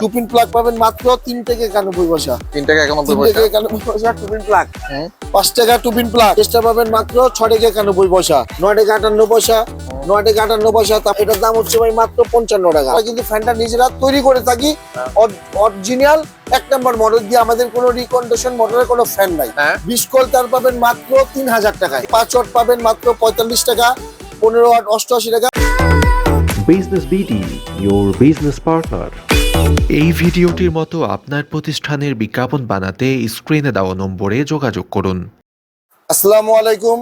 Two-pin plug পাবেন মাত্র তিন থেকে একানব্বই পয়সা। তিন টাকা একানব্বই তিন থেকে পয়সা একানব্বই পয়সা টুপিন প্লাগ হুম। পাঁচ টাকা টুপিন প্লাগ চেষ্টা পাবেন মাত্র ছয় টাকা একানব্বই পয়সা। নয় টাকা আটান্ন পয়সা। নয় টাকা আটান্ন পয়সা। তা এটার দাম হচ্ছে ভাই মাত্র পঞ্চান্ন টাকা। আমরা কিন্তু ফ্যানটা নিজেরা তৈরি করে থাকি। অরিজিনাল এক নম্বর মডেল দিয়ে আমাদের কোনো রিকন্ডিশন মডেলের কোনো ফ্যান নাই। হ্যাঁ। বিশ কল তার পাবেন মাত্র তিন হাজার টাকায়। পাঁচ ওয়াট পাবেন মাত্র পঁয়তাল্লিশ টাকা। পনেরো ওয়াট অষ্টআশি টাকা। Business BD, your business partner. এই ভিডিওটির মতো আপনার প্রতিষ্ঠানের বিজ্ঞাপন বানাতে স্ক্রিনে দেওয়া নম্বরে যোগাযোগ করুন। আসসালামু আলাইকুম।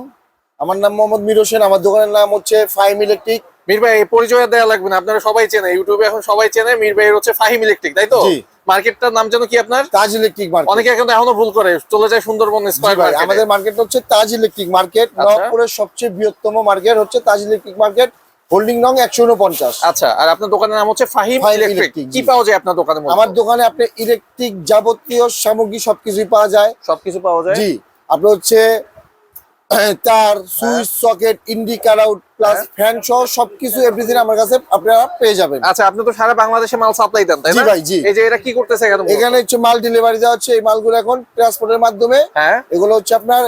আমার নাম মোহাম্মদ মির হোসেন। আমার দোকানের নাম হচ্ছে ফাইম ইলেকট্রিক। মির ভাই এই পরিচয় দেওয়া লাগবে না। আপনারা সবাই চেনে। ইউটিউবে এখন সবাই চেনে। মির ভাই হচ্ছে ফাহিম ইলেকট্রিক তাই তো? জি। মার্কেটটার নাম যেন কি আপনার? Taj electric market. অনেকে এখন এখনও ভুল করে। চলে যায় সুন্দরবন স্কয়ার ভাই, আমাদের মার্কেট হচ্ছে তাজ ইলেকট্রিক মার্কেট। আচ্ছা। নবপুরের সবচেয়ে বৃহত্তম মার্কেট হচ্ছে তাজ ইলেকট্রিক মার্কেট। হোল্ডিং রং একশো উনপঞ্চাশ। আচ্ছা আর আপনার দোকানের নাম হচ্ছে ফাহিম ইলেকট্রিক কি পাওয়া যায় আপনার দোকানে আমার দোকানে আপনি ইলেকট্রিক যাবতীয় সামগ্রী সবকিছুই পাওয়া যায়। সবকিছু পাওয়া যায়? জি আপনি হচ্ছে তার সুইচ সকেট ইন্ডিকার আউট প্লাস হ্যাঁ। ফ্যান সহ সবকিছু এভরিথিং আমার কাছে আপনারা পেয়ে যাবেন আচ্ছা আপনি তো সারা বাংলাদেশে মাল সাপ্লাই দেন তাই না ভাই, জি। এই যে এটা কি করতেছে এখানে এখানে হচ্ছে মাল ডেলিভারি দেওয়া হচ্ছে এই মালগুলো এখন ট্রান্সপোর্টের মাধ্যমে হ্যাঁ এগুলো হচ্ছে আপনার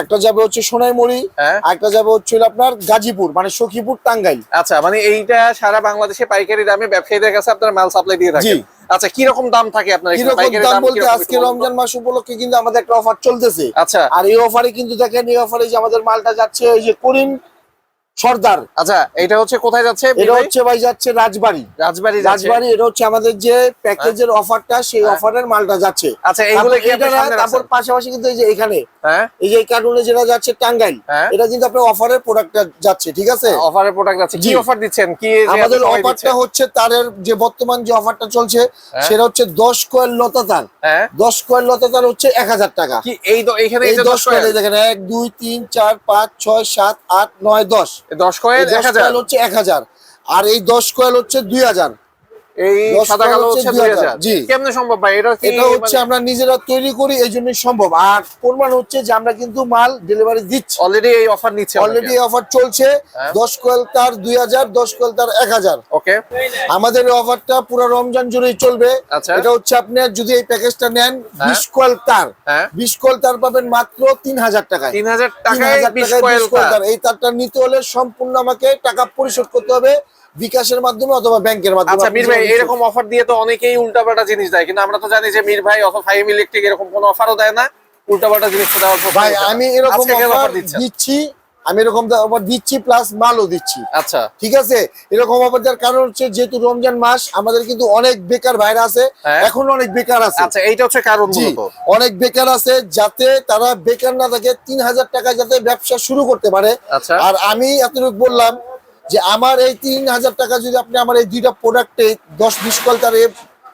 একটা যাবে হচ্ছে সোনাইমুড়ি হ্যাঁ। একটা যাবে হচ্ছে আপনার গাজীপুর মানে সখীপুর টাঙ্গাইল আচ্ছা মানে এইটা সারা বাংলাদেশে পাইকারি দামে ব্যবসায়ীদের কাছে আপনার মাল সাপ্লাই দিয়ে থাকেন। আচ্ছা কি রকম দাম থাকে আপনার কি কীরকম দাম বলতে আজকে? রমজান মাস উপলক্ষে কিন্তু আমাদের একটা অফার চলতেছে। আচ্ছা। আর এই অফারে কিন্তু দেখেন এই অফারে যে আমাদের মালটা যাচ্ছে ওই যে করিম সর্দার। আচ্ছা এটা হচ্ছে কোথায় যাচ্ছে এটা হচ্ছে ভাই যাচ্ছে রাজবাড়ি। রাজবাড়ি রাজবাড়ি এটা হচ্ছে আমাদের যে প্যাকেজের অফারটা সেই হ্যাঁ। অফারের মালটা যাচ্ছে। আচ্ছা এইগুলো কি তারপর পাশাপাশি কিন্তু এই যে এখানে হ্যাঁ। এই যে কার্টুনে যেটা যাচ্ছে টাঙ্গাইল হ্যাঁ। এটা কিন্তু আপনার অফারের প্রোডাক্টটা যাচ্ছে ঠিক আছে? অফারের প্রোডাক্ট যাচ্ছে। কি অফার দিচ্ছেন? কি আমাদের অফারটা হচ্ছে তারের যে বর্তমান যে অফারটা চলছে হ্যাঁ। সেটা হচ্ছে দশ কয়েল লতা তার। হ্যাঁ। দশ কয়েল লতা তার হচ্ছে এক হাজার টাকা। কি এই এইখানে এই এই যে দশ কয়েল? দেখেন এক দুই তিন চার পাঁচ ছয় সাত আট নয় দশ। দশ কয়েল এক হাজার। হচ্ছে এক হাজার। আর এই দশ কয়েল হচ্ছে দুই হাজার। এই সাদা কালো হচ্ছে হচ্ছে 2000 জি। কেমনে সম্ভব ভাই? এটা এটা হচ্ছে আমরা নিজেরা তৈরি করি সম্ভব। আর প্রমাণ হচ্ছে যে আমরা কিন্তু মাল ডেলিভারি দিচ্ছি। অলরেডি এই অফার নিচ্ছে অলরেডি অফার চলছে। হ্যাঁ। কয়েল তার কয়েল তার এক হাজার। ওকে আমাদের অফারটা পুরো রমজান জুড়েই চলবে। আচ্ছা। এটা হচ্ছে আপনার যদি এই প্যাকেজটা নেন হ্যাঁ। বিশ কয়েল তার। হ্যাঁ। বিশ কয়েল তার পাবেন মাত্র তিন হাজার টাকায়। তিন হাজার টাকায় কয়েল তার। এই তারটা নিতে হলে সম্পূর্ণ আমাকে টাকা পরিশোধ করতে হবে। বিকাশের মাধ্যমে অথবা ব্যাংকের মাধ্যমে আচ্ছা মীর ভাই এরকম অফার দিয়ে তো অনেকেই উল্টাপাল্টা জিনিস দেয় কিন্তু আমরা তো জানি যে মীর ভাই অথবা ফাইভ ইলেকট্রিক এরকম কোনো অফারও দেয় না উল্টাপাল্টা জিনিস দেওয়ার ভাই আমি এরকম অফার দিচ্ছি আমি এরকম অফার দিচ্ছি প্লাস মালও দিচ্ছি। আচ্ছা। ঠিক আছে? এরকম অফার দেওয়ার কারণ হচ্ছে যেহেতু রমজান মাস আমাদের কিন্তু অনেক বেকার ভাইরা আছে হ্যাঁ। এখন অনেক বেকার আছে। আচ্ছা এইটা হচ্ছে কারণ অনেক বেকার আছে যাতে তারা বেকার না থাকে তিন হাজার টাকা যাতে ব্যবসা শুরু করতে পারে। আচ্ছা। আর আমি এতটুকু বললাম যে আমার এই তিন হাজার টাকা যদি আপনি আমার এই দুইটা প্রোডাক্টে দশ বিশ কল তার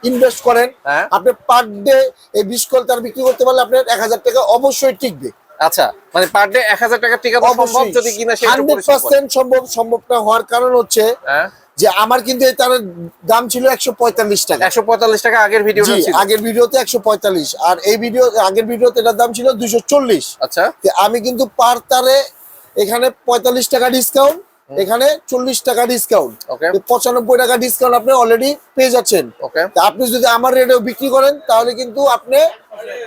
ইনভেস্ট করেন হ্যাঁ। আপনি পার ডে এই বিশ কল তার বিক্রি করতে পারলে আপনার এক হাজার টাকা অবশ্যই টিকবে। আচ্ছা মানে পার ডে এক হাজার টাকা টিকা সম্ভব যদি কিনা হান্ড্রেড পার্সেন্ট সম্ভব সম্ভবটা হওয়ার কারণ হচ্ছে হ্যাঁ। যে আমার কিন্তু এই তারের দাম ছিল একশো পঁয়তাল্লিশ টাকা। একশো পঁয়তাল্লিশ টাকা আগের ছিল। আগের ভিডিওতে একশো পঁয়তাল্লিশ আর এই ভিডিও আগের ভিডিওতে এটার দাম ছিল দুইশো চল্লিশ। আচ্ছা। আমি কিন্তু পার তারে এখানে পঁয়তাল্লিশ টাকা ডিসকাউন্ট এখানে চল্লিশ টাকা ডিসকাউন্ট পঁচানব্বই টাকা ডিসকাউন্ট আপনি অলরেডি পেয়ে যাচ্ছেন। আপনি যদি আমার রেটেও বিক্রি করেন তাহলে কিন্তু আপনি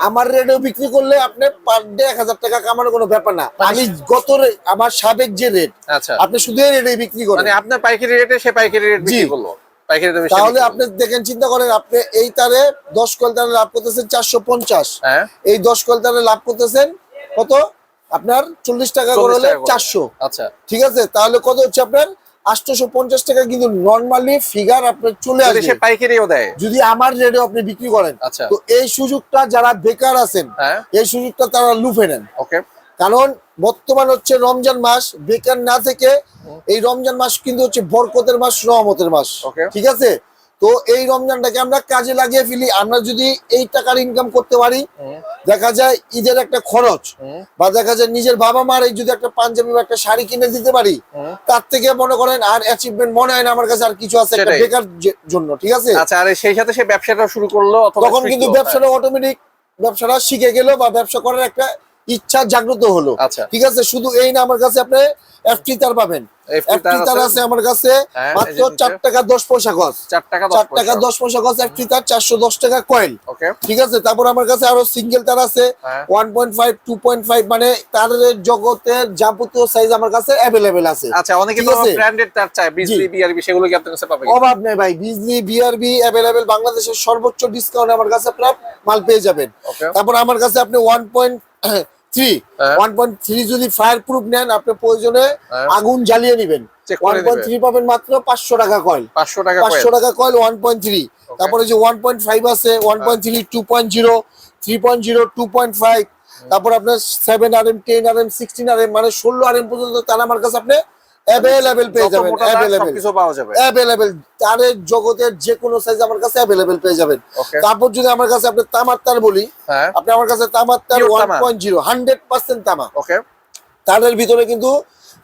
আমার রেটেও বিক্রি করলে আপনি পার ডে এক হাজার টাকা কামানোর কোনো ব্যাপার না। আমি গত আমার সাবেক যে রেট আচ্ছা। আপনি শুধু এই রেটে বিক্রি করেন। মানে আপনার পাইকারি রেটে সে পাইকারি রেট বিক্রি জি। করল দামে তাহলে আপনি দেখেন চিন্তা করেন আপনি এই তারে দশ কল তারে লাভ করতেছেন চারশো পঞ্চাশ। হ্যাঁ। এই দশ কল তারে লাভ করতেছেন কত? আপনার চল্লিশ টাকা করে 40 হলে চারশো। আচ্ছা। ঠিক আছে? তাহলে কত হচ্ছে আপনার? আটশোশো পঞ্চাশ টাকা কিন্তু নর্মালি ফিগার আপনার চলে যদি সে আসবে পাইকারিও দেয়। যদি আমার রেটে আপনি বিক্রি করেন। আচ্ছা। তো এই সুযোগটা যারা বেকার আছেন হ্যাঁ। এই সুযোগটা তারা লুফে নেন। ওকে। কারণ বর্তমান হচ্ছে রমজান মাস বেকার না থেকে এই রমজান মাস কিন্তু হচ্ছে বরকতের মাস রহমতের মাস. ঠিক আছে? তো এই রমজানটাকে আমরা কাজে লাগিয়ে ফেলি। আমরা যদি এই টাকার ইনকাম করতে পারি দেখা যায় ঈদের একটা খরচ বা দেখা যায় নিজের বাবা মার এই যদি একটা পাঞ্জাবি বা একটা শাড়ি কিনে দিতে পারি তার থেকে মনে করেন আর অ্যাচিভমেন্ট মনে হয় না আমার কাছে আর কিছু আছে একটা বেকার জন্য ঠিক আছে? আচ্ছা আর সেই সাথে সে ব্যবসাটা শুরু করল তখন কিন্তু ব্যবসাটা অটোমেটিক ব্যবসাটা শিখে গেল বা ব্যবসা করার একটা ইচ্ছা জাগ্রত হলো। আচ্ছা। ঠিক আছে? শুধু এই না আমার কাছে আপনি এফটি তার পাবেন। এফটি তার আছে? আমার কাছে হ্যাঁ, মাত্র টাকা দশ পয়সা গজ। চার টাকা চার টাকা দশ পয়সা গজ এফটি তার চারশো দশ টাকা কয়েল ওকে। ঠিক আছে? তারপর আমার কাছে আরও সিঙ্গেল তার আছে। হ্যাঁ। Point five two point five মানে তারের জগতের যাবতীয় সাইজ আমার কাছে আছে। আচ্ছা অনেকে ঠিক তো ব্র্যান্ডেড তার চায় বিজলি বিআরবি সেগুলো কি আপনার কাছে পাবে? অভাব নেই ভাই বিজলি বিআরবি অ্যাভেলেবেল বাংলাদেশের সর্বোচ্চ ডিসকাউন্ট আমার কাছে আপনার মাল পেয়ে যাবেন। তারপর আমার কাছে আপনি one point three. One point three যদি ফায়ার প্রুফ নেন আপনি প্রয়োজনে হ্যাঁ। আগুন জ্বালিয়ে নেবেন। ওয়ান পয়েন্ট থ্রি পাবেন মাত্র পাঁচশো টাকা কয়েল পাঁচশো টাকা পাঁচশো টাকা কয়েল ওয়ান পয়েন্ট থ্রি তারপরে যে ওয়ান পয়েন্ট ফাইভ আছে one point three two point zero three point zero two point five তারপর আপনার seven R M ten R M sixteen R M মানে ষোলো আর এম পর্যন্ত তারা আমার কাছে আপনি অ্যাভেলেবেল পেয়ে যাবেন অ্যাভেলেবেল কিছু পাওয়া যাবে। অ্যাভেলেবেল তারের জগতের যে কোনো সাইজ আমার কাছে অ্যাভেলেবেল পেয়ে যাবেন। তারপর যদি আমার কাছে আপনি তামার তার বলি আপনি আমার কাছে তামার তার 1.0 100% তামা। ওকে তারের ভিতরে কিন্তু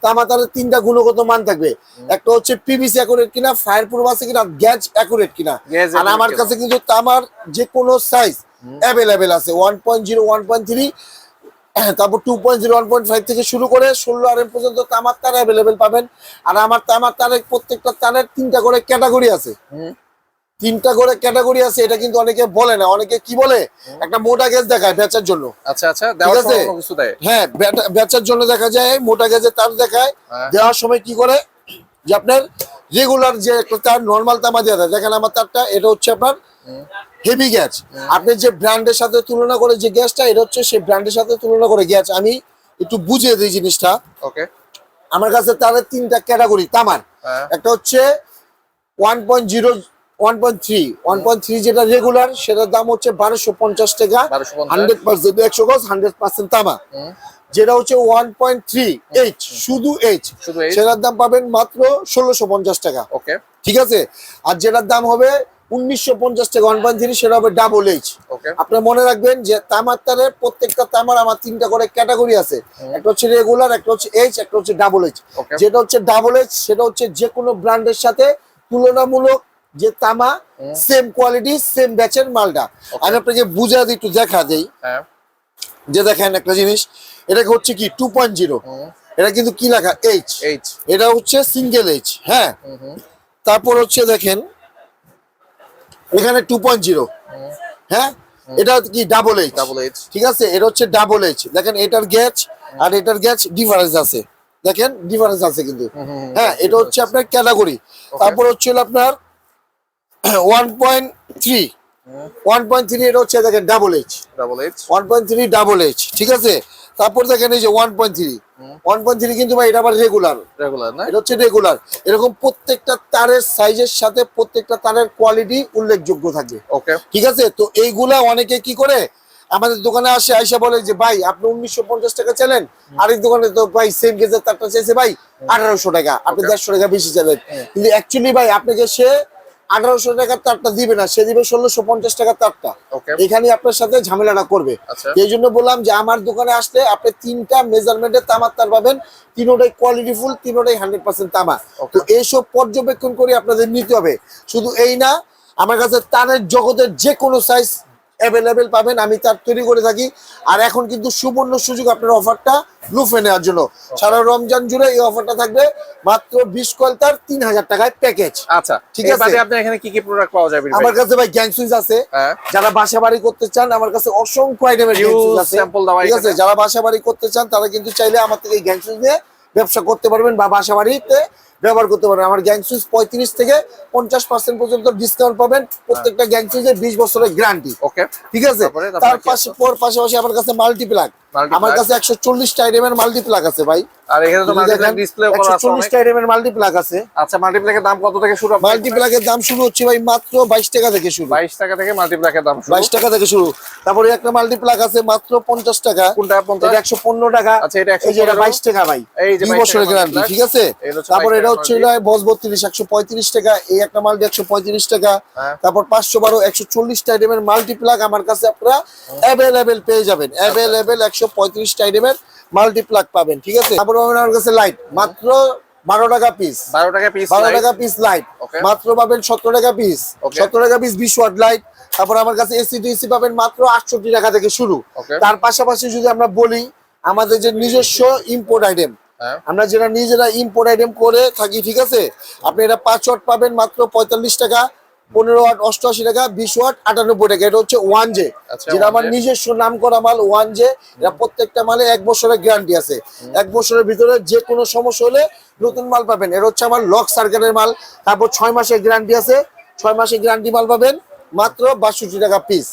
তামা তিনটা গুণগত মান থাকবে। একটা হচ্ছে পিভিসি অ্যাকুরেট কিনা ফায়ার প্রুফ আছে কিনা গ্যাস অ্যাকুরেট কিনা। আর আমার কাছে কিন্তু তামার যে কোনো সাইজ অ্যাভেলেবেল আছে 1.0 1.3 তারপর two point zero one point five থেকে শুরু করে ষোলো আর এম পর্যন্ত তামার তার অ্যাভেলেবেল পাবেন। আর আমার তামার তারের প্রত্যেকটা তারের তিনটা করে ক্যাটাগরি আছে। তিনটা করে ক্যাটাগরি আছে এটা কিন্তু অনেকে বলে না। অনেকে কি বলে? একটা মোটা গ্যাস দেখায় বেচার জন্য। আচ্ছা আচ্ছা দেওয়ার সময় কিছু দেয়? হ্যাঁ বেচার জন্য দেখা যায় মোটা গেজে তার দেখায়। হ্যাঁ। দেওয়ার সময় কি করে? যে আপনার রেগুলার যে একটা তার নর্মাল তামা দেওয়া যায় দেখেন আমার তারটা এটা হচ্ছে আপনার হেভি গ্যাস আপনি যে ব্র্যান্ডের সাথে তুলনা করে যে গ্যাসটা এটা হচ্ছে সেই ব্র্যান্ডের সাথে তুলনা করে গ্যাস আমি একটু বুঝিয়ে দিই জিনিসটা। ওকে আমার কাছে তারের তিনটা ক্যাটাগরি তামার। হ্যাঁ। একটা হচ্ছে one point zero one point three one point three যেটা রেগুলার সেটার দাম হচ্ছে বারোশো পঞ্চাশ টাকা। হান্ড্রেড পার্সেন্ট একশো গজ হান্ড্রেড পার্সেন্ট তামা। যেটা হচ্ছে ওয়ান পয়েন্ট থ্রি এইচ শুধু এইচ সেটার দাম পাবেন মাত্র ষোলোশো পঞ্চাশ টাকা। ওকে ঠিক আছে? আর যেটার দাম হবে উনিশশো পঞ্চাশ টাকা ওয়ান পয়েন্ট থ্রি সেটা হবে ডাবল এইচ ওকে আপনার মনে রাখবেন যে তামার তারের প্রত্যেকটা তামার আমার তিনটা করে ক্যাটাগরি আছে। একটা হচ্ছে রেগুলার একটা হচ্ছে এইচ একটা হচ্ছে ডাবল এইচ যেটা হচ্ছে ডাবল এইচ সেটা হচ্ছে যে কোনো ব্র্যান্ডের সাথে তুলনামূলক যে তামা সেম কোয়ালিটি সেম ব্যাচের মালটা। আমি আপনাকে বুঝা দিই একটু দেখা দেই। হ্যাঁ। যে দেখেন একটা জিনিস এটা হচ্ছে কি টু পয়েন্ট জিরো। এটা কিন্তু কি লেখা? এইচ এইচ এটা হচ্ছে সিঙ্গেল এইচ হ্যাঁ। তারপর হচ্ছে দেখেন এখানে টু পয়েন্ট জিরো হ্যাঁ? এটা কি ডাবল এইচ ডাবল এইচ ঠিক আছে? এটা হচ্ছে ডাবল এইচ দেখেন এটার গ্যাচ আর এটার গ্যাচ ডিফারেন্স আছে। দেখেন ডিফারেন্স আছে কিন্তু। হ্যাঁ এটা হচ্ছে আপনার ক্যাটাগরি তারপর হচ্ছে আপনার one point three one point three এটা হচ্ছে দেখেন double H double H one point three double H ঠিক আছে? তারপর দেখেন এই যে one point three one point three কিন্তু ভাই এটা আবার রেগুলার রেগুলার না? এটা হচ্ছে রেগুলার এরকম প্রত্যেকটা তারের সাইজের সাথে প্রত্যেকটা তারের কোয়ালিটি উল্লেখযোগ্য থাকে। ওকে ঠিক আছে? তো এইগুলা অনেকে কি করে? আমাদের দোকানে আসে আইসা বলে যে ভাই আপনি উনিশশো পঞ্চাশ টাকা চাইলেন। আরেক দোকানে তো ভাই সেম গেজের তারটা চাইছে ভাই আঠারোশো টাকা আপনি. দেড়শো টাকা বেশি চাইলেন। কিন্তু অ্যাকচুয়ালি ভাই আপনাকে সে আঠারোশো টাকার তারটা দিবে না সে দিবে ষোলোশো পঞ্চাশ টাকার তারটা। এখানে আপনার সাথে ঝামেলাটা করবে। আচ্ছা। এই জন্য বললাম যে আমার দোকানে আসলে আপনি তিনটা মেজারমেন্টের তামার তার পাবেন তিনোটাই কোয়ালিটি ফুল তিনোটাই হান্ড্রেড পার্সেন্ট তামা। তো এইসব পর্যবেক্ষণ করে আপনাদের নিতে হবে। শুধু এই না আমার কাছে তারের জগতের যে কোনো সাইজ অ্যাভেলেবেল পাবেন। আমি তার তৈরি করে থাকি। আর এখন কিন্তু সুবর্ণ সুযোগ আপনার অফারটা লুফে নেওয়ার জন্য। সারা রমজান জুড়ে এই অফারটা থাকবে। মাত্র বিশ কয়েল তার তিন হাজার টাকায় প্যাকেজ আচ্ছা ঠিক আছে। আপনার এখানে কি কি প্রোডাক্ট পাওয়া যাবে আমার কাছে ভাই গ্যাং সুইচ আছে। হ্যাঁ। যারা বাসা বাড়ি করতে চান আমার কাছে অসংখ্য আইটেমের ঠিক আছে? যারা বাসা বাড়ি করতে চান তারা কিন্তু চাইলে আমার থেকে গ্যাং সুইচ নিয়ে ব্যবসা করতে পারবেন বা বাসা বাড়িতে ব্যবহার করতে পারবেন আমার গ্যাং সুইচ পঁয়ত্রিশ থেকে পঞ্চাশ পার্সেন্ট পর্যন্ত ডিসকাউন্ট পাবেন। প্রত্যেকটা গ্যাং সুইচে বিশ বছরের গ্যারান্টি ওকে ঠিক আছে? তার পাশে পর পাশাপাশি আমার কাছে মাল্টিপ্লাগ আমার কাছে একশো চল্লিশটা আইটেমের মাল্টিপ্লাগ আছে ভাই। আর এখানে তো মাল্টিপ্লাগ ডিসপ্লে করা আছে মাল্টিপ্লাগ আছে। আচ্ছা মাল্টিপ্লাগের দাম কত থেকে শুরু মাল্টিপ্লাগের দাম শুরু হচ্ছে ভাই মাত্র বাইশ টাকা থেকে শুরু। 22 টাকা থেকে মাল্টিপ্লাগের দাম শুরু। টাকা থেকে শুরু। তারপরে একটা মাল্টিপ্লাগ আছে মাত্র পঞ্চাশ টাকা। কোনটা? 50 এটা একশো পনেরো টাকা। আচ্ছা, এটা এই 115 বাইশ টাকা ভাই। এই যে 22 বছরের গ্যারান্টি ঠিক আছে? তারপর 22 এটা হচ্ছে বস বত্রিশ একশো পঁয়ত্রিশ টাকা এই একটা মাল্টি একশো পঁয়ত্রিশ টাকা। হ্যাঁ। তারপর পাঁচশো বারো একশো চল্লিশটা আইটেমের মাল্টিপ্লাগ আমার কাছে আপনারা অ্যাভেলেবেল পেয়ে যাবেন। অ্যাভেলেবেল একশো পঁয়ত্রিশটা আইটেমের মাল্টিপ্লাগ পাবেন ঠিক আছে? তারপর আমার কাছে লাইট মাত্র বারো টাকা পিস বারো টাকা পিস বারো টাকা পিস লাইট মাত্র পাবেন সত্তর টাকা পিস. সত্তর টাকা পিস বিশ ওয়াট লাইট তারপর আমার কাছে এসি ডিসি পাবেন মাত্র আটষট্টি টাকা থেকে শুরু। তার পাশাপাশি যদি আমরা বলি আমাদের যে নিজস্ব ইম্পোর্ট আইটেম আমরা যেটা নিজেরা ইম্পোর্ট আইটেম করে থাকি ঠিক আছে? আপনি এটা পাঁচ ওয়াট পাবেন মাত্র পঁয়তাল্লিশ টাকা পনেরো ওয়াট অষ্টআশি টাকা বিশ ওয়াট আটানব্বই টাকা। এটা হচ্ছে ওয়ান জে আচ্ছা, যেটা আমার নিজস্ব নাম করা মাল ওয়ান জে এটা প্রত্যেকটা মালে এক বছরের গ্যারান্টি আছে। এক বছরের ভিতরে যে কোনো সমস্যা হলে নতুন মাল পাবেন। এটা হচ্ছে আমার লক সার্কেলের মাল। তারপর ছয় মাসের গ্যারান্টি আছে। ছয় মাসের গ্যারান্টি মাল পাবেন। মাত্র বাষট্টি টাকা পিস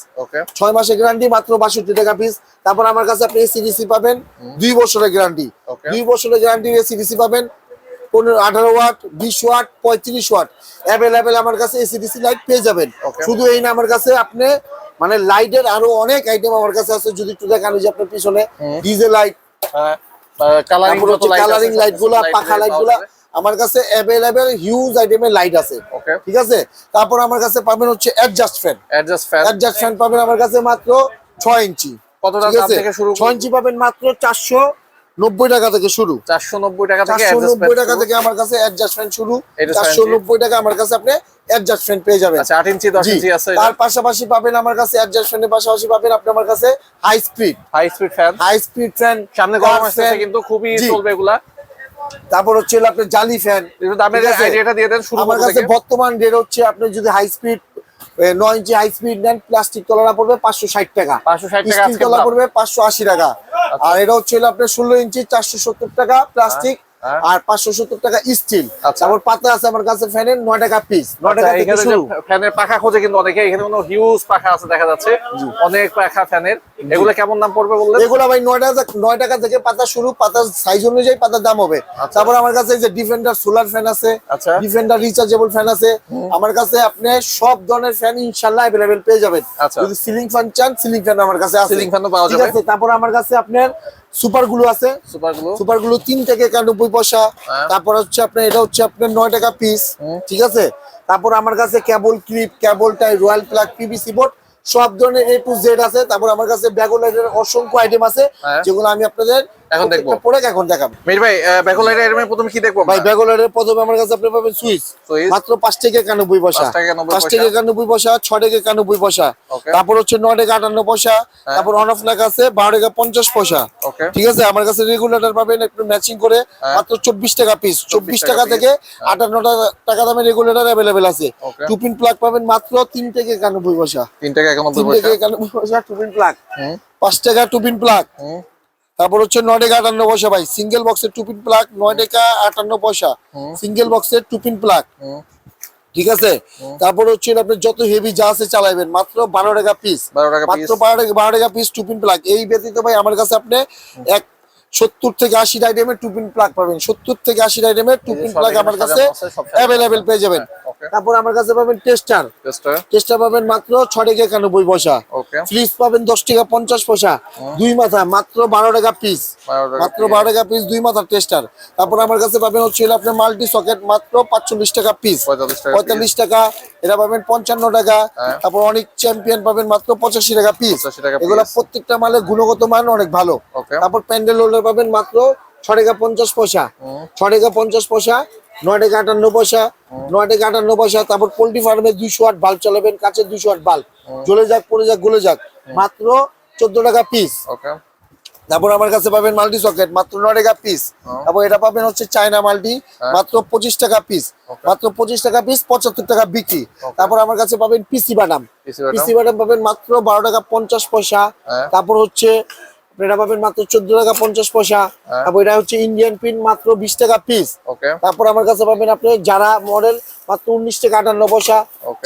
ছয় মাসের গ্যারান্টি মাত্র বাষট্টি টাকা পিস তারপর আমার কাছে আপনি এসিডিসি পাবেন দুই বছরের গ্যারান্টি দুই বছরের গ্যারান্টি এসিডিসি পাবেন পনেরো আঠারো ওয়াট বিশ ওয়াট পঁয়ত্রিশ ওয়াট অ্যাভেলেবেল আমার কাছে এসিডিসি লাইট পেয়ে যাবেন। শুধু এই না আমার কাছে আপনি মানে লাইটের আরও অনেক আইটেম আমার কাছে আছে। যদি একটু দেখান যে আপনার পিছনে লাইট কালারিং লাইটগুলা পাখা লাইটগুলা আমার কাছে অ্যাভেলেবেল হিউজ আইটেমের লাইট আছে। ওকে ঠিক আছে? তারপর আমার কাছে পাবেন হচ্ছে adjust fan adjust fan adjust fan পাবেন আমার কাছে মাত্র ছয় ইঞ্চি। কত টাকা থেকে শুরু ছয় ইঞ্চি পাবেন মাত্র চারশো নব্বই টাকা থেকে শুরু। চারশো নব্বই টাকা থেকে চারশো নব্বই টাকা থেকে আমার কাছে অ্যাডজাস্ট ফ্যান শুরু। চারশো নব্বই টাকা আমার কাছে আপনি অ্যাডজাস্ট ফ্যান পেয়ে যাবেন। আচ্ছা আট ইঞ্চি দশ ইঞ্চি আছে তার পাশাপাশি পাবেন আমার কাছে অ্যাডজাস্ট ফ্যানের পাশাপাশি পাবেন আপনি আমার কাছে high speed high speed fan high speed fan সামনে গরম আসতেছে কিন্তু খুবই চলবে এগুলা। তারপর হচ্ছে আপনার জালি ফ্যান দামের ঠিক দিয়ে দেন শুরু আমার কাছে বর্তমান রেট হচ্ছে আপনি যদি হাই স্পিড নয় ইঞ্চি হাই স্পিড নেন প্লাস্টিক তলারা পড়বে পাঁচশো ষাট টাকা। 560 টাকা স্টিল তলা পড়বে পাঁচশো আশি টাকা। আর এটা হচ্ছে আপনার ষোলো ইঞ্চি চারশো সত্তর টাকা প্লাস্টিক। আর পাঁচশো সত্তর টাকা স্টিল আচ্ছা। তারপর পাতা আছে আমার কাছে ফ্যানের নয় টাকা পিস নয় আচ্ছা, টাকা ফ্যানের পাখা খোঁজে কিন্তু অনেকে এখানে কোনো হিউজ পাখা আছে দেখা যাচ্ছে। অনেক পাখা ফ্যানের। এগুলো কেমন দাম পড়বে বললেন? এগুলো ভাই নয় টাকা নয় টাকা থেকে পাতা শুরু পাতার সাইজ অনুযায়ী পাতার দাম হবে। আচ্ছা। তারপর আমার কাছে এই যে ডিফেন্ডার সোলার ফ্যান আছে আচ্ছা। ডিফেন্ডার রিচার্জেবল ফ্যান আছে। আমার কাছে আপনি সব ধরনের ফ্যান ইনশাল্লাহ অ্যাভেলেবেল পেয়ে যাবেন। আচ্ছা। যদি সিলিং ফ্যান চান সিলিং ফ্যান আমার কাছে আছে। সিলিং fan ও পাওয়া যাবে। তারপর আমার কাছে আপনার সুপারগুলো আছে। সুপারগুলো সুপারগুলো তিন থেকে একানব্বই পয়সা। হ্যাঁ। তারপর হচ্ছে আপনার এটা হচ্ছে আপনার নয় টাকা পিস ঠিক আছে? তারপর আমার কাছে cable clip cable tie royal plug PVC board সব ধরনের এ টু জেড আছে। তারপর আমার কাছে ব্যাগোলাইটের অসংখ্য আইটেম আছে। হ্যাঁ। যেগুলো আমি আপনাদের এখন দেখব। প্রোডাক্ট এখন দেখাবো। মির ভাই ব্যাকলাইট আইটেমে প্রথমে কি দেখব ভাই আমরা? ব্যাগোলাইটের প্রথমে আমার কাছে আপনি পাবেন সুইচ। মাত্র পাঁচ থেকে একানব্বই পয়সা। পাঁচ টাকা একানব্বই পাঁচ পয়সা। থেকে একানব্বই পয়সা ছ থেকে একানব্বই পয়সা। তারপর হচ্ছে নয় টাকা আটান্ন পয়সা। তারপর অন অফ লেখা আছে বারো টাকা পঞ্চাশ পয়সা। ঠিক আছে? আমার কাছে রেগুলেটর পাবেন একটু ম্যাচিং করে। হ্যাঁ। মাত্র চব্বিশ টাকা পিস চব্বিশ টাকা টাকা থেকে আটান্ন টাকা- টাকা দামের রেগুলেটর অ্যাভেলেবেল আছে। Okay. টুপিন প্লাগ পাবেন মাত্র তিন থেকে একানব্বই পয়সা। তিন টাকা একানব্বই তিন পয়সা। থেকে একানব্বই পয়সা টুপিন প্লাগ হুম, পাঁচ টাকা টুপিন প্লাগ হুম, তারপর হচ্ছে নয় টাকা আটান্ন পয়সা ভাই। সিঙ্গেল বক্সের টুপিন প্লাগ নয় টাকা আটান্ন পয়সা। সিঙ্গেল বক্সের টুপিন প্লাগ হুম। ঠিক আছে? তারপর হচ্ছে আপনি যত হেভি যা আছে চালাবেন মাত্র বারো টাকা পিস মাত্র বারো টাকা বারো টাকা পিস টুপিন প্লাগ এই ব্যতীত ভাই আমার কাছে আপনি এক সত্তর থেকে আশি আইটেমের টুপিন প্লাগ পাবেন। সত্তর থেকে আশি আইটেমের টুপিন প্লাগ আমার কাছে অ্যাভেলেবেল পেয়ে যাবেন। Okay. তারপর আমার কাছে পাবেন টেস্টার টেস্টার পাবেন মাত্র ছ টাকা একানব্বই পয়সা। ফ্লিজ পাবেন দশ টাকা পঞ্চাশ পয়সা। দুই মাথা মাত্র বারো টাকা পিস মাত্র বারো টাকা পিস দুই মাথার টেস্টার তারপর আমার কাছে পাবেন হচ্ছে আপনার মাল্টি সকেট মাত্র পাঁচচল্লিশ টাকা পিস 45 টাকা পঁয়তাল্লিশ টাকা এটা পাবেন পঞ্চান্ন টাকা। হ্যাঁ। তারপর অনেক চ্যাম্পিয়ন পাবেন মাত্র পঁচাশি টাকা পিস টাকা এগুলো প্রত্যেকটা মালের গুণগত মান অনেক ভালো। তারপর প্যান্ডেল হোল্ডার পাবেন মাত্র ছ টাকা পঞ্চাশ পয়সা। ছ টাকা পঞ্চাশ পয়সা নয় টাকা আটান্ন পয়সা নয় টাকা আটান্ন পয়সা তারপর পোল্ট্রি ফার্মে দুইশো আট বাল্ব চালাবেন কাছের দুইশো আট বাল্ব। জ্বলে যাক পড়ে যাক গলে যাক। মাত্র চোদ্দ টাকা পিস তারপর আমার কাছে পাবেন মাল্টি সকেট মাত্র নয় টাকা পিস তারপর এটা পাবেন হচ্ছে চায়না মাল্টি মাত্র পঁচিশ টাকা পিস মাত্র পঁচিশ টাকা পিস পঁচাত্তর টাকা বিক্রি। তারপর আমার কাছে পাবেন পিসি বাদাম। পিসি বাদাম পাবেন মাত্র বারো টাকা পঞ্চাশ পয়সা। হ্যাঁ। তারপর হচ্ছে এটা পাবেন মাত্র চোদ্দ টাকা পঞ্চাশ পয়সা। হ্যাঁ। তারপর এটা হচ্ছে ইন্ডিয়ান পিন মাত্র বিশ টাকা পিস তারপর আমার কাছে পাবেন আপনি যারা মডেল মাত্র উনিশ টাকা আটান্ন পয়সা.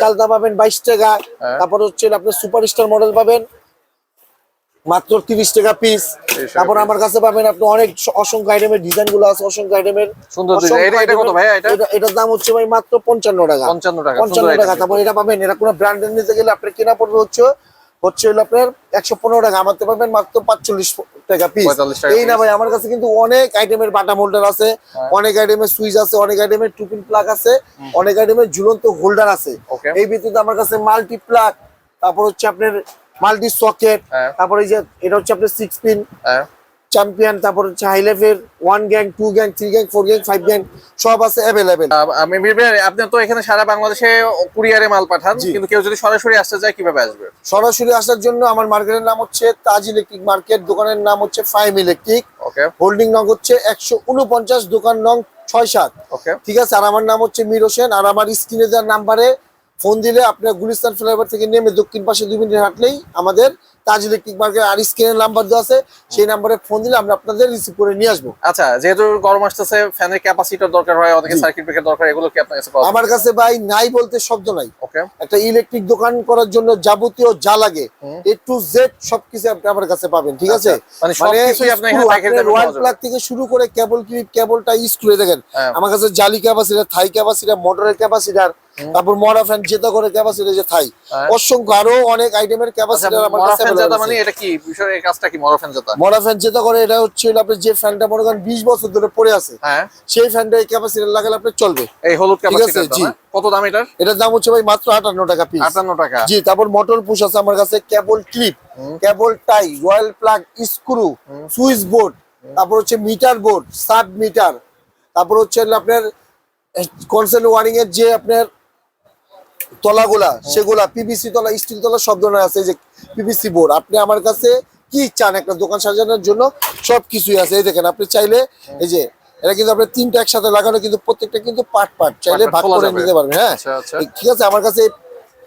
চালতা পাবেন বাইশ টাকা। হ্যাঁ। তারপর হচ্ছে আপনি সুপার স্টার মডেল পাবেন মাত্র তিরিশ টাকা পিস তারপর আমার কাছে পাবেন আপনি অনেক অসংখ্য আইটেমের ডিজাইনগুলো আছে অসংখ্য আইটেমের সুন্দর এটার দাম হচ্ছে ভাই মাত্র পঞ্চান্ন টাকা। 55 টাকা, পঞ্চান্ন টাকা। তারপর এটা পাবেন এটা কোনো ব্র্যান্ডের নিতে গেলে আপনার কেনা পড়বে হচ্ছে হচ্ছে হলো আপনার একশো পনেরো টাকা। আমাতে পাবেন মাত্র পাঁচচল্লিশ টাকা পিস এই না ভাই আমার কাছে কিন্তু অনেক আইটেমের বাটা হোল্ডার আছে অনেক আইটেমের সুইচ আছে অনেক আইটেমের টুপিন প্লাগ আছে অনেক আইটেমের ঝুলন্ত হোল্ডার আছে। এই ভিত্তিতে আমার কাছে মাল্টি প্লাগ তারপর হচ্ছে আপনার মাল্টি সকেট তারপর যে এটা হচ্ছে আপনার সিক্স পিন হ্যাঁ। চ্যাম্পিয়ন তারপর হচ্ছে হাইলেভের one gang two gang three gang four gang five gang সব আছে অ্যাভেলেবেল আমি আপনি তো এখানে সারা বাংলাদেশে কুরিয়ারে মাল পাঠান কিন্তু কেউ যদি সরাসরি আসতে চায় কীভাবে আসবে? সরাসরি আসার জন্য আমার মার্কেটের নাম হচ্ছে তাজ ইলেকট্রিক মার্কেট দোকানের নাম হচ্ছে ফাইম ইলেকট্রিক ওকে হোল্ডিং নং হচ্ছে একশো উনপঞ্চাশ দোকান নং ছয় সাত। ওকে ঠিক আছে? আর আমার নাম হচ্ছে মির হোসেন আর আমার স্ক্রিনে দেওয়ার নাম্বারে ফোন দিলে আপনার গুলিস্তান ফ্লাইওভার থেকে নেমে দক্ষিণ পাশে দুই মিনিট হাঁটলেই আমাদের তাজ ইলেকট্রিক মার্কেট আর স্ক্রিনের নাম্বার দেওয়া আছে সেই নাম্বারে ফোন দিলে আমরা আপনাদের রিসিভ করে নিয়ে আসব। আচ্ছা যেহেতু গরম আসতেছে ফ্যানের ক্যাপাসিটার দরকার হয় অনেকে সার্কিট ব্রেকার দরকার এগুলো কি আপনার কাছে আমার কাছে ভাই নাই বলতে শব্দ নাই। ওকে একটা ইলেকট্রিক দোকান করার জন্য যাবতীয় যা লাগে এ টু জেড সবকিছু আপনি আমার কাছে পাবেন ঠিক আছে? আচ্ছা, মানে সবকিছুই আপনি এখানে দামে পাওয়া প্লাগ থেকে শুরু করে কেবল ক্লিপ কেবলটা স্ক্রু দেখেন হ্যাঁ। আমার কাছে জালি ক্যাপাসিটার থাই ক্যাপাসিটার মোটরের ক্যাপাসিটার তারপর মরা ফ্যান যেটা করে ক্যাপাসিটার যে থাই। হ্যাঁ। অসংখ্য আরও অনেক আইটেমের আচ্ছা ক্যাপাসিটার আমার কাছে মানে এটা কি? বিষয় এই কাজটা কি মরাফেন জাতা? মরা ফ্যান যেটা করে এটা হচ্ছে হলো আপনার যে ফ্যানটা মনে করেন বিশ বছর ধরে পড়ে আছে হ্যাঁ। সেই ফ্যানটা এই ক্যাপাসিটার লাগালে আপনার চলবে। এই হলুদ জি। কত দাম এটার? এটার দাম হচ্ছে ভাই মাত্র আটান্ন টাকা পিস আটান্ন টাকা। জি তারপর মোটর পুশ আছে আমার কাছে cable clip cable tie royal plug screw switch board তারপর হচ্ছে মিটার বোর্ড সাব মিটার তারপর হচ্ছে আপনার কনসেল ওয়ারিং এর যে আপনার তলাগুলা সেগুলা পিভিসি তলা স্টিল তলা সব ধরনের আছে যে পিভিসি বোর্ড আপনি আমার কাছে কি চান একটা দোকান সাজানোর জন্য? সব কিছুই আছে। এই দেখেন আপনি চাইলে এই যে এটা কিন্তু আপনার তিনটা একসাথে লাগানো কিন্তু প্রত্যেকটা কিন্তু পার্ট পার্ট চাইলে ভাগ করে নিতে পারবেন হ্যাঁ? আচ্ছা আচ্ছা। ঠিক আছে আমার কাছে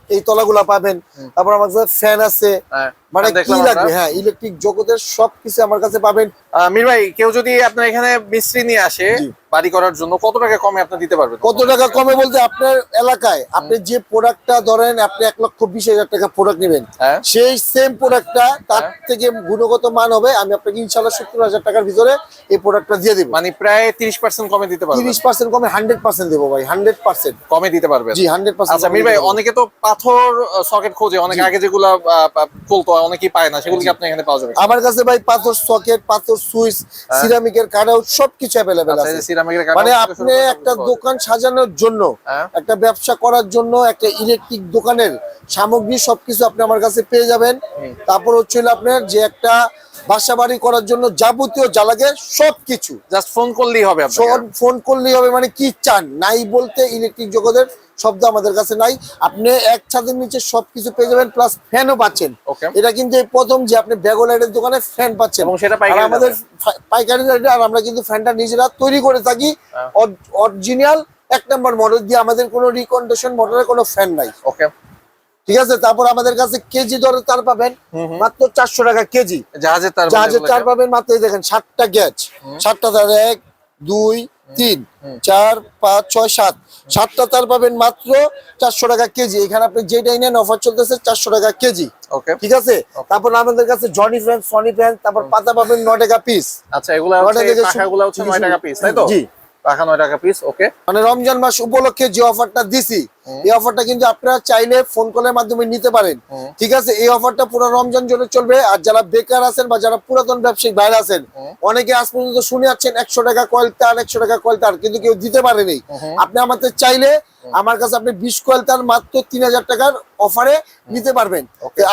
এই- তলাগুলা পাবেন। তারপর আমার কাছে ফ্যান আছে। হ্যাঁ, মানে কি লাগবে হ্যাঁ ইলেকট্রিক জগতের সবকিছু আমার কাছে পাবেন। মির ভাই কেউ যদি আপনার এখানে মিস্ত্রি নিয়ে আসে। বাড়ি করার জন্য কত টাকা কমে আপনি দিতে পারবেন? কত টাকা কমে বলতে আপনার এলাকায় আপনি যে প্রোডাক্টটা ধরেন আপনি এক লক্ষ বিশ হাজার টাকা প্রোডাক্ট নেবেন হ্যাঁ। সেই সেম প্রোডাক্টটা তার হ্যাঁ। থেকে গুণগত মান হবে আমি আপনাকে ইনশাল্লাহ সত্তর হাজার টাকার ভিতরে এই প্রোডাক্টটা দিয়ে দেবো। মানে প্রায় তিরিশ পার্সেন্ট কমে দিতে পারবেন। তিরিশ পার্সেন্ট কমে হান্ড্রেড পার্সেন্ট দেবো ভাই হান্ড্রেড পার্সেন্ট কমে দিতে পারবেন। জি হান্ড্রেড পার্সেন্ট আচ্ছা মির ভাই অনেকে তো পাথর সকেট খোঁজে অনেক আগে যেগুলো চলতো অনেকেই পায় না সেগুলো কি আপনি এখানে পাওয়া যাবে? আমার কাছে ভাই পাথর সকেট পাথর সুইচ সিরামিকের আউট সবকিছু অ্যাভেলেবেল। আচ্ছা, আছে। কাঠ মানে আপনি একটা দোকান সাজানোর জন্য হ্যাঁ। একটা ব্যবসা করার জন্য একটা ইলেকট্রিক দোকানের সামগ্রী সবকিছু আপনি আমার কাছে পেয়ে যাবেন। তারপর হচ্ছে আপনার যে একটা বাসা বাড়ি করার জন্য যাবতীয় যা লাগে সবকিছু। জাস্ট ফোন করলেই হবে ফোন করলেই হবে মানে কি চান? নাই বলতে ইলেকট্রিক জগতের শব্দ আমাদের কাছে নাই। আপনি এক ছাদের নিচে সবকিছু পেয়ে যাবেন প্লাস ফ্যানও পাচ্ছেন। এটা কিন্তু এই প্রথম যে আপনি ব্যাগোলাইটের দোকানে ফ্যান পাচ্ছেন। এবং সেটা আর আমাদের পাইকারি রেটে আর আমরা কিন্তু ফ্যানটা নিজেরা তৈরি করে থাকি। হ্যাঁ। অরিজিনাল এক নম্বর মডেল দিয়ে আমাদের কোনো রিকন্ডিশন মডেলের কোনো ফ্যান নাই। ওকে ঠিক আছে? তারপর আমাদের কাছে কেজি দরে তার পাবেন মাত্র চারশো টাকা কেজি। জাহাজের তার জাহাজের চার পাবেন মাত্র দেখেন সাতটা গ্যাস সাতটা তার এক দুই তিন চার পাঁচ ছয় সাত। সাতটা তার পাবেন মাত্র চারশো টাকা কেজি। এখানে আপনি যেটাই নেন অফার চলতেছে চারশো টাকা কেজি। ওকে। ঠিক আছে? তারপর আমাদের কাছে জনি ফ্যান সনি ফ্যান তারপর পাতা পাবেন ন টাকা পিস আচ্ছা এগুলো হচ্ছে নয় টাকা পিস তাই তো? জি। পাখা নয় টাকা পিস ওকে। মানে রমজান মাস উপলক্ষে যে অফারটা দিছি এই অফারটা কিন্তু আপনারা চাইলে ফোন কলের মাধ্যমে নিতে পারেন। ঠিক আছে? এই অফারটা পুরো রমজান জন্য চলবে। আর যারা বেকার আছেন বা যারা পুরাতন ব্যবসায়িক বাইরে আছেন অনেকে আজ পর্যন্ত শুনে যাচ্ছেন একশো টাকা কয়েল তার একশো টাকা কয়েল তার কিন্তু কেউ দিতে পারেনি আপনি আমাদের চাইলে আমার কাছে আপনি বিশ কয়েল তার মাত্র তিন হাজার টাকার অফারে নিতে পারবেন।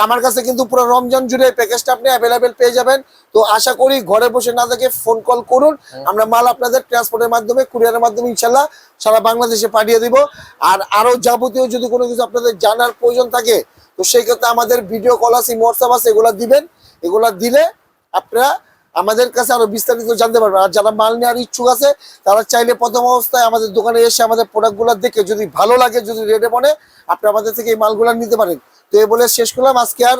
আমার কাছে কিন্তু পুরো রমজান জুড়ে প্যাকেজটা আপনি অ্যাভেলেবেল পেয়ে যাবেন। তো আশা করি ঘরে বসে না থেকে ফোন কল করুন। আমরা মাল আপনাদের ট্রান্সপোর্টের মাধ্যমে কুরিয়ারের মাধ্যমে ইনশাল্লাহ সারা বাংলাদেশে পাঠিয়ে দিব। আর আরও যাবতীয় যদি কোনো কিছু আপনাদের জানার প্রয়োজন থাকে, তো সেই ক্ষেত্রে আমাদের ভিডিও কল আছে হোয়াটসঅ্যাপ আছে, এগুলা দিবেন। এগুলা দিলে আপনারা আমাদের কাছে আরও বিস্তারিত জানতে পারবেন। আর যারা মাল নেওয়ার ইচ্ছুক আছে, তারা চাইলে প্রথম অবস্থায় আমাদের দোকানে এসে আমাদের প্রোডাক্টগুলো দেখে যদি ভালো লাগে, যদি রেটে মনে আপনি আমাদের থেকে এই মালগুলো নিতে পারেন। তো এই বলে শেষ করলাম। আজকে আর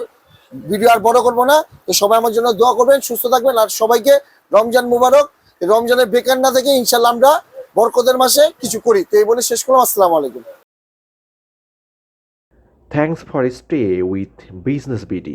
ভিডিও আর বড় করব না। তো সবাই আমার জন্য দোয়া করবেন, সুস্থ থাকবেন। আর সবাইকে রমজান মুবারক। এই রমজানে বেকার না থেকে ইনশাল্লাহ আমরা বরকতের মাসে কিছু করি। তো এই বলে শেষ করলাম। আসসালামু আলাইকুম। Thanks for stay with business BD.